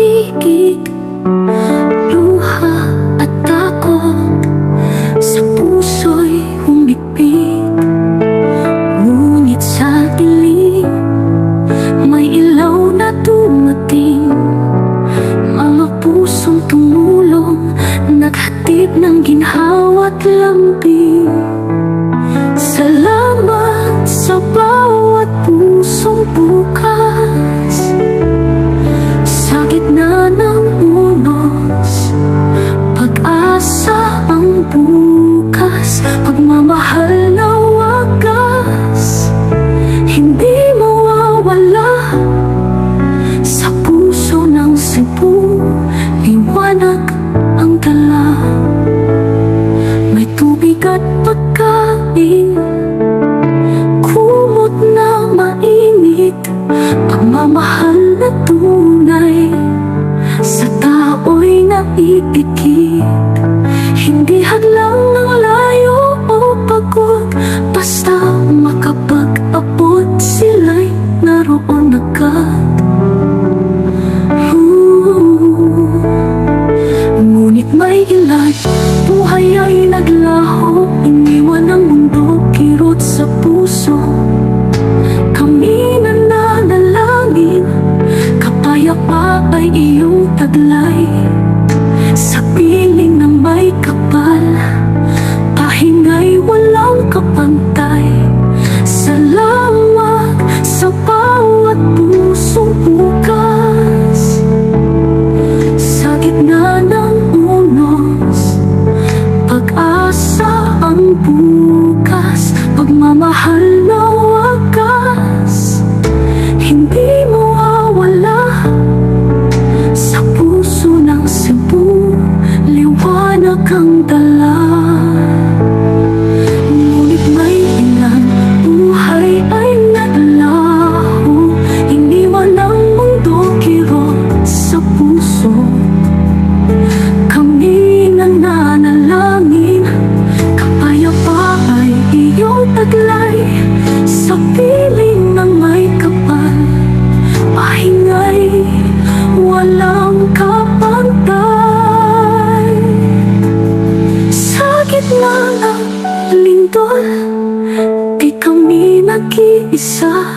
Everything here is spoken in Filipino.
higit Luha at takot Sa puso'y humigpit. Ngunit sa dilim May ilaw na dumating. Mga pusong tumulong Naghatid ng ginhawa't lambing. Salamat sa bawat pusong bukas Pagmamahal na agad Ooh. Ngunit may ilan Buhay ay naglaho. Iniwan ang mundo Kirot sa puso. Kami nananalangin Kapayapa ay iyong taglay. Sa piling na may kapal Pahingay walang kapantay ang bukas Pagmamahal na taglay Sa piling ng may kapal. Pahingay, walang kapantay. Sa gitna ng lindol Di kami nag-iisa